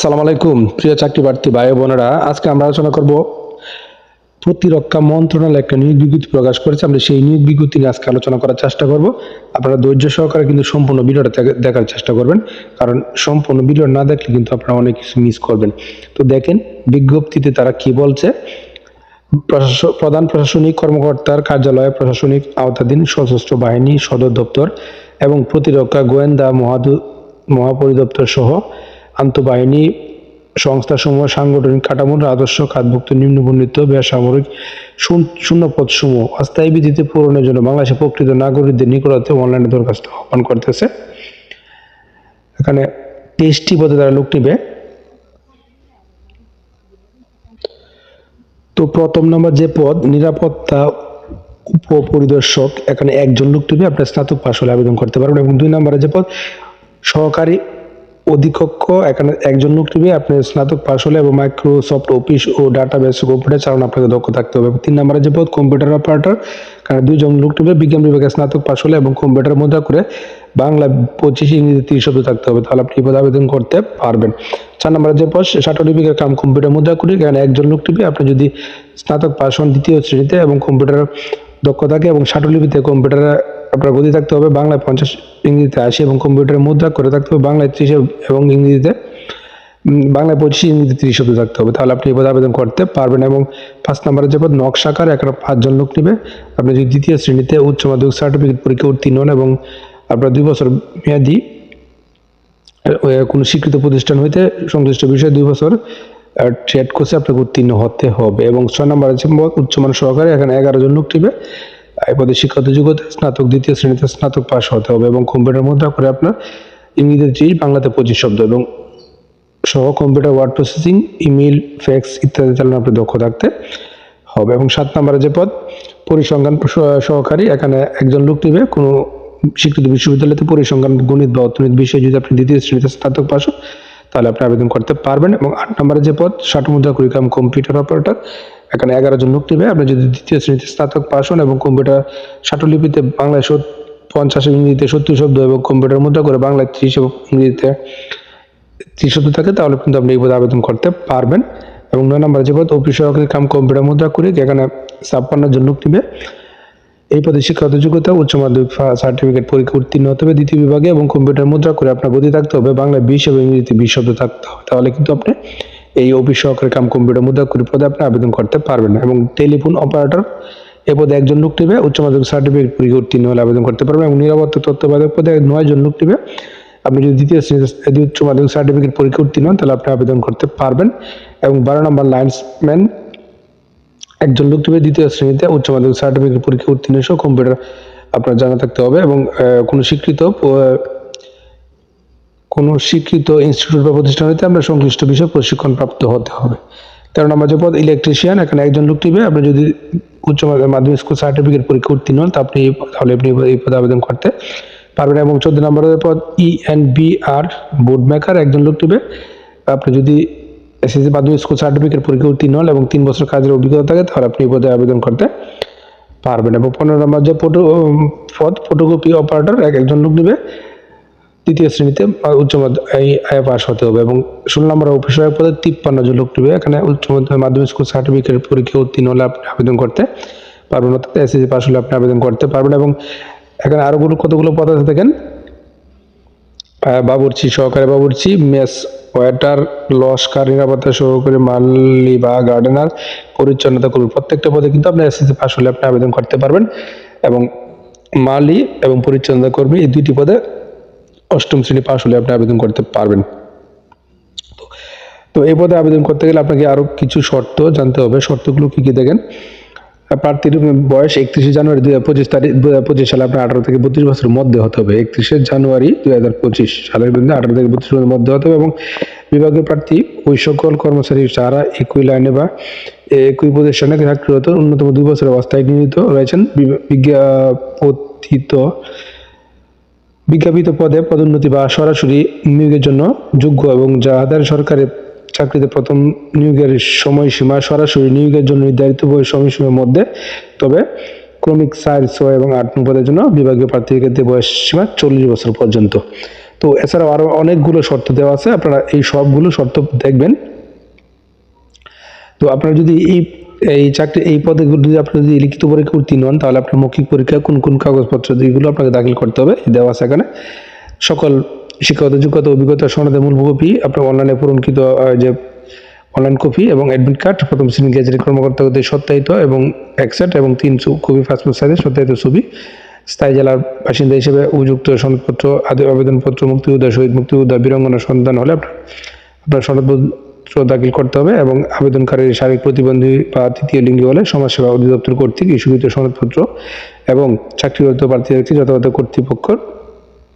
আসসালামু আলাইকুম, প্রিয় চাকরি প্রার্থী ভাই বোনেরা। আজকে আমরা আলোচনা করব প্রতিরক্ষা মন্ত্রণালয় একটা নিয়োগ বিজ্ঞপ্তি প্রকাশ করেছে। আমরা সেই নিয়োগ বিজ্ঞপ্তি নিয়ে আজকে আলোচনা করার চেষ্টা করব। আপনারা ধৈর্য সহকারে কিন্তু সম্পূর্ণ ভিডিওটা দেখার চেষ্টা করবেন। কারণ সম্পূর্ণ ভিডিও না দেখলে কিন্তু আপনারা অনেক কিছু মিস করবেন। তো দেখেন, বিজ্ঞপ্তিতে তারা কি বলছে? প্রধান প্রশাসনিক কর্মকর্তার কার্যালয়ে প্রশাসনিক আওতাধীন সশস্ত্র বাহিনী, সদর দপ্তর এবং প্রতিরক্ষা গোয়েন্দা মহাদু- মহাপরিদপ্তর সহ আন্তঃবাহিনী সংস্থাসমূহ সাংগঠনিক কাঠামোর আদর্শ খাতভুক্ত, নিম্নবর্ণিত, বেসামরিক শূন্য- শূন্য পদসমূহ অস্থায়ী ভিত্তিতে পূরণের জন্য বাংলাদেশের প্রকৃত নাগরিকদের নিকটতে অনলাইনে দরখাস্ত আহ্বান করতেছে। এখানে তেইশটি পদে তারা লোক নিবে। তো প্রথম নম্বর যে পদ, নিরাপত্তা উপপরিদর্শক, এখানে একজন লোক নেবে, আপনার স্নাতক পাশ হলে আবেদন করতে পারবেন। এবং দুই নম্বরে যে পদ, সহকারী অধিকক্ষ, এখানে একজন লোক নেবে, আপনি স্নাতক পাশ হলে এবং মাইক্রোসফট অফিস ও ডাটাবেস কম্পিউটার চালানো, আপনাকে দক্ষ থাকতে হবে। তিন নম্বরে যে পদ কম্পিউটার অপারেটর কারণ দুইজন লোক নেবে, বিজ্ঞান বিভাগে স্নাতক পাশ হলে এবং কম্পিউটার মুদ্রা করে বাংলা পঁচিশ ইংরেজি তিরিশ শব্দ থাকতে হবে, তাহলে আপনি পদে আবেদন করতে পারবেন। চার নম্বরে যে পদ সার্টিফিকেট কাম কম্পিউটার মুদ্রা করি, এখানে একজন লোক নেবে, আপনি যদি স্নাতক পাশ হন দ্বিতীয় শ্রেণীতে এবং কম্পিউটার দক্ষ থাকে এবং সাটলিপিতে কম্পিউটারে আপনার গতি থাকতে হবে, বাংলায় পঞ্চাশ ইংরেজিতে আশি এবং কম্পিউটারে মুদ্রা করে থাকতে হবে, বাংলায় ত্রিশ এবং ইংরেজিতে বাংলায় পঁচিশ, ইংরেজিতে তিরিশ শব্দ থাকতে হবে। তাহলে আপনি এই পদে আবেদন করতে পারবেন এবং পাঁচ নম্বরে যে পদ নকশাকার এখানে পাঁচজন লোক নেবে। আপনি যদি দ্বিতীয় শ্রেণীতে উচ্চ মাধ্যমিক সার্টিফিকেট পরীক্ষা উত্তীর্ণ হন এবং আপনার দুই বছর মেয়াদি কোনো স্বীকৃত প্রতিষ্ঠান হইতে সংশ্লিষ্ট বিষয়ে দুই বছর ট্রেড কোর্সে আপনাকে উত্তীর্ণ হতে হবে। এবং ছয় নম্বর আছে উচ্চমান সহকারে এখানে এগারো জন লোক টিবে এই পদে শিক্ষাগত যোগ্যতা স্নাতক দ্বিতীয় শ্রেণীতে স্নাতক পাস হতে হবে এবং কম্পিউটার মুদ্রা করে আপনার ইংরেজিতে বাংলাতে পঁচিশ শব্দ এবং সহ computer word processing email fax ইত্যাদি চালানো আপনি দক্ষ থাকতে হবে। এবং সাত নম্বরে যে পদ পরিসংখ্যান সহ- সহকারী এখানে একজন লোক নিবে। কোনো স্বীকৃত বিশ্ববিদ্যালয়তে পরিসংখ্যান গণিত বা অর্থনীতি বিষয়ে যদি আপনি দ্বিতীয় শ্রেণীতে স্নাতক হন, তাহলে আপনি আবেদন করতে পারবেন এবং আট নম্বরে যে পদ, ষাট মুদ্রা কুড়িকাম কম্পিউটার অপারেটর এখানে এগারো জন লোক নিবে। আপনি যদি দ্বিতীয় শ্রেণীতে স্নাতক পাস হন এবং কম্পিউটার ষাটলিপিতে বাংলায় পঞ্চাশ ইংরেজিতে সত্তর শব্দ এবং কম্পিউটার মুদ্রা করে বাংলায় ত্রিশ ইংরেজিতে ত্রিশ শব্দ থাকে, তাহলে কিন্তু আপনি এই পদে আবেদন করতে পারবেন। এবং নয় নম্বরে যে পদ অফিস সহকারী কাম কম্পিউটার মুদ্রা করি এখানে ছাপ্পান্ন জন লোক নিবে। এই পদে শিক্ষাগত যোগ্যতা, উচ্চ মাধ্যমিক সার্টিফিকেট পরীক্ষা উত্তীর্ণ হতে হবে দ্বিতীয় বিভাগে এবং কম্পিউটার মুদ্রা করে আপনার গতি থাকতে হবে, বাংলা বিশ এবং ইংরেজিতে বিশ শব্দ থাকতে হবে। তাহলে কিন্তু আপনি এই অফিস সহকারী কাম কম্পিউটার মুদ্রা করে পদে আপনি আবেদন করতে পারবেন এবং টেলিফোন অপারেটর এ পদে একজন লোক নেবে, উচ্চ মাধ্যমিক সার্টিফিকেট পরীক্ষা উত্তীর্ণ হলে আবেদন করতে পারবেন এবং নিরাপত্তা তত্ত্বাবধায়ক পদে নয় জন লোক নেবে। আপনি যদি দ্বিতীয় উচ্চ মাধ্যমিক সার্টিফিকেট পরীক্ষা উত্তীর্ণ হন, তাহলে আপনি আবেদন করতে পারবেন এবং বারো নম্বর লাইন্সম্যান একজন লোক নেবে দ্বিতীয় শ্রেণীতে উচ্চ মাধ্যমিক সার্টিফিকেট পরীক্ষা উত্তীর্ণ সহ কম্পিউটার আপনার জানা থাকতে হবে এবং কোনো স্বীকৃত কোনো স্বীকৃত ইনস্টিটিউট বা প্রতিষ্ঠান হইতে আমরা সংশ্লিষ্ট বিষয়ে প্রশিক্ষণ প্রাপ্ত হতে হবে। তেরো নম্বর যে পদ ইলেকট্রিশিয়ান এখানে একজন লোক নিবে, আপনি যদি উচ্চ মাধ্য- মাধ্যমিক স্কুল সার্টিফিকেট পরীক্ষা উত্তীর্ণ হন, তা আপনি তাহলে আপনি এই পদে- আবেদন করতে পারবেন এবং চোদ্দ নম্বরের পদ E N B R board maker একজন লোক নিবে, আপনি যদি এসএসসি মাধ্যমিক স্কুল সার্টিফিকেট পরীক্ষা উত্তীর্ণ হন এবং তিন বছর কাজের অভিজ্ঞতা থাকে, তাহলে আপনি পদে আবেদন করতে পারবেন। এবং পনেরো নম্বর যে ফটো পদ ফটোকপি অপারেটর এক একজন লোক নিবে। তৃতীয় শ্রেণীতে উচ্চ আয় পাস হতে হবে এবং ষোলো নম্বর অফিসার পদে তিপ্পান্ন জন লোক নেবে। এখানে উচ্চ মাধ্যমিক স্কুল সার্টিফিকেট পরীক্ষা উত্তীর্ণ হলে আপনি আবেদন করতে পারবেন, অর্থাৎ এসএসসি পাস হলে আপনি আবেদন করতে পারবেন। এবং এখানে আরও গুলো কতগুলো পদ আছে দেখেন? বাবুর্চি সহকারী বাবুর্চি মেস ওয়েটার, লস্কার নিরাপত্তা সহকারী মালি বা গার্ডেনার, পরিচ্ছন্নতা কর্মী। প্রত্যেকটা পদে কিন্তু আপনি এসএসসি পাস হলে আপনি আবেদন করতে পারবেন। এবং মালি এবং পরিচ্ছন্নতা কর্মী এই দুইটি পদে অষ্টম শ্রেণি পাস হলে আপনি আবেদন করতে পারবেন। তো- তো এই পদে আবেদন করতে গেলে আপনাকে আরও কিছু শর্ত জানতে হবে। শর্তগুলো কী কী দেখেন? প্রার্থীর বয়স একত্রিশে জানুয়ারি দুই হাজার পঁচিশ তারিখ, দুই হাজার পঁচিশ সালে আপনার আঠারো থেকে বত্রিশ বছরের মধ্যে হতে হবে। একত্রিশে জানুয়ারি দুই হাজার পঁচিশ সালের মধ্যে আঠারো থেকে বত্রিশ বছরের মধ্যে হতে হবে এবং বিভাগীয় প্রার্থী ওই সকল কর্মচারী যারা একই লাইনে বা একই প্রতিষ্ঠানে চাকরিরত ন্যূনতম দুই বছর অবস্থায় নিয়োজিত রয়েছেন। বিজ্ঞাপিত বিজ্ঞাপিত পদে পদোন্নতি বা সরাসরি নিয়োগের জন্য যোগ্য এবং যাদের সরকারি চাকরিতে প্রথম নিয়োগের সময়সীমা সরাসরি নিয়োগের জন্য নির্ধারিত বয়স সময়সীমার মধ্যে, তবে ক্রমিক চার, ছয় এবং আট পদের জন্য বিভাগীয় প্রার্থীর ক্ষেত্রে বয়স সীমা চল্লিশ বছর পর্যন্ত। তো এছাড়াও আরও অনেকগুলো শর্ত দেওয়া আছে, আপনারা এই সবগুলো শর্ত দেখবেন। তো আপনারা যদি এই এই চাকরি, এই পদে যদি আপনি যদি লিখিত পরীক্ষা উত্তীর্ণ হন, তাহলে আপনার মৌখিক পরীক্ষা কোন কোন কাগজপত্র, এগুলো আপনাকে দাখিল করতে হবে, দেওয়া আছে এখানে। সকল শিক্ষাগত যোগ্যতা অভিজ্ঞতা সনদের মূল কপি আপনার অনলাইনে পূরণকৃত যে অনলাইন কপি এবং অ্যাডমিট কার্ড প্রথম শ্রেণি গেজেট কর্মকর্তা সত্যায়িত এবং একসেট এবং তিন কপি পাসপোর্ট সাইজের সত্যায়িত ছবি। স্থায়ী জেলার বাসিন্দা হিসেবে উপযুক্ত সনদপত্র, আদি আবেদনপত্র মুক্তিযোদ্ধা শহীদ মুক্তিযোদ্ধা বীরঙ্গনা সন্তান হলে আপনার সনদপত্র দাখিল করতে হবে এবং আবেদনকারীর শারীরিক প্রতিবন্ধী বা তৃতীয় লিঙ্গী হলে সমাজসেবা অধিদপ্তর কর্তৃক ইস্যুকৃত সনদপত্র এবং চাকরিরত প্রার্থীদেরকে যথাযথ কর্তৃপক্ষের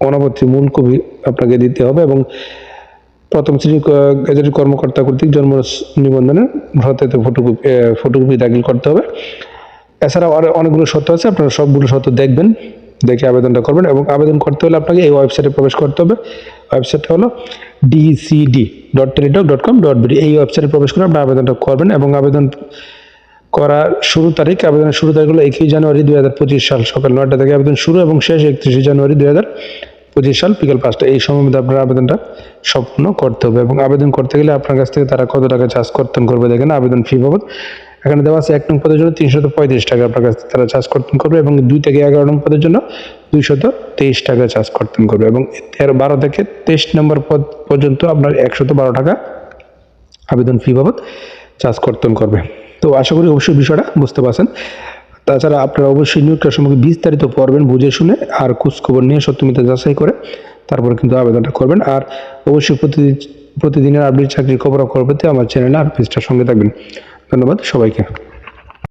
অনাপত্তি মূল কপি আপনাকে দিতে হবে এবং প্রথম শ্রেণি ক- কর্মকর্তা কর্তৃক জন্ম নিবন্ধনের ভ্রাতাতে ফটোকপি ফটোকপি দাখিল করতে হবে। এছাড়াও আরও অনেকগুলো শর্ত আছে, আপনারা সবগুলো শর্ত দেখবেন, দেখে আবেদনটা করবেন এবং আবেদন করতে হলে আপনাকে এই ওয়েবসাইটে প্রবেশ করতে হবে। ওয়েবসাইটটা হলো DCD dot Teletalk dot com dot BD এই ওয়েবসাইটে প্রবেশ করে আপনি আবেদনটা করবেন এবং আবেদন করার শুরু তারিখ আবেদনের শুরু তারিখ হলো একই জানুয়ারি দুই হাজার পঁচিশ সাল সকাল নয়টা থেকে আবেদন শুরু এবং শেষ একত্রিশে জানুয়ারি দুই হাজার পঁচিশ সাল বিকেল পাঁচটা। এই সময়ের মধ্যে আপনার আবেদনটা সম্পূর্ণ করতে হবে এবং আবেদন করতে গেলে আপনার কাছ থেকে তারা কত টাকা চার্জ কর্তন করবে দেখেন, আবেদন ফি বাবদ। এখানে দেওয়া আছে এক নং পদের জন্য তিনশত পঁয়ত্রিশ টাকা আপনার কাছ থেকে তারা চার্জ কর্তন করবে এবং দুই থেকে এগারো নং পদের জন্য দুইশত তেইশ টাকা চার্জ কর্তন করবে এবং তেরো বারো থেকে তেইশ নম্বর পদ পর্যন্ত আপনার একশত বারো টাকা আবেদন ফি বাবদ চার্জ কর্তন করবে। তো আশা করি অবশ্যই বিষয়টা বুঝতে পারছেন। তাছাড়া আপনারা অবশ্যই নিয়োগটা সম্পর্কে বিস্তারিত পড়বেন বুঝে শুনে আর খোঁজখবর নিয়ে সত্যমিতা যাচাই করে তারপরে কিন্তু আবেদনটা করবেন। আর অবশ্যই প্রতিদিন, প্রতিদিনের আপডেট চাকরির খবর খবর পেতে আমার চ্যানেলে আর পেজটার সঙ্গে থাকবেন। ধন্যবাদ সবাইকে।